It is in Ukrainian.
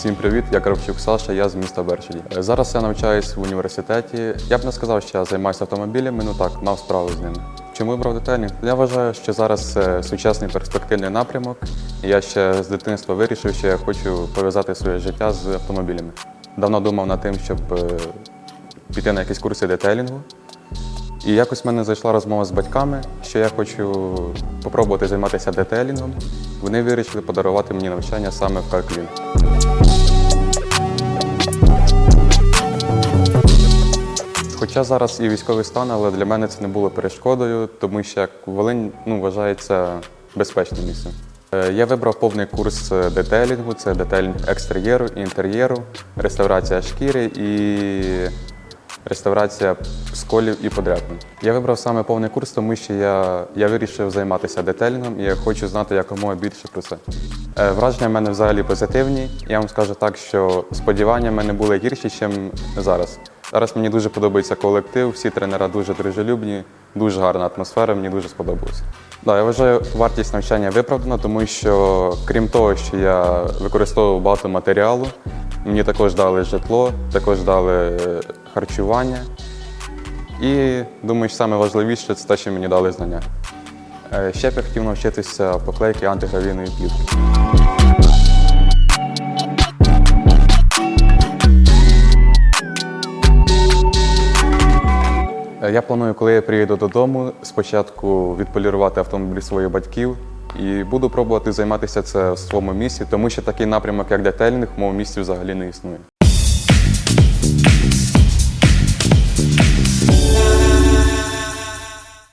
Всім привіт, я Кравчук Саша, я з міста Бершелі. Е, Зараз я навчаюсь в університеті. Я б не сказав, що я займаюся автомобілями, ну так, мав справу з ними. Чому вибрав детелінг? Я вважаю, що зараз це сучасний перспективний напрямок. Я ще з дитинства вирішив, що я хочу пов'язати своє життя з автомобілями. Давно думав над тим, щоб е, піти на якісь курси детейлінгу. І якось в мене зайшла розмова з батьками, що я хочу спробувати займатися детейлінгом. Вони вирішили подарувати мені навчання саме в Карклін. Хоча зараз і військовий стан, але для мене це не було перешкодою, тому що Волинь ну, вважається безпечним місцем. Е, Я вибрав повний курс е, детейлінгу, це детейлінг екстер'єру і інтер'єру, реставрація шкіри і реставрація сколів і подряпин. Я вибрав саме повний курс, тому що я, я вирішив займатися детейлінгом і я хочу знати якомога більше про це. Е, Враження в мене взагалі позитивні. Я вам скажу так, що сподівання в мене були гірші, ніж зараз. Зараз мені дуже подобається колектив, всі тренера дуже дружелюбні, дуже гарна атмосфера, мені дуже сподобалося. Да, я вважаю, вартість навчання виправдана, тому що крім того, що я використовував багато матеріалу, мені також дали житло, також дали е, харчування. І думаю, що саме важливіше це те, що мені дали знання. Е, Ще б я хотів навчитися поклейки антигравійної плівки. Е, Я планую, коли я приїду додому, спочатку відполірувати автомобіль своїх батьків і буду пробувати займатися це в своєму місці, тому що такий напрямок, як детельних, в моєму місці взагалі не існує.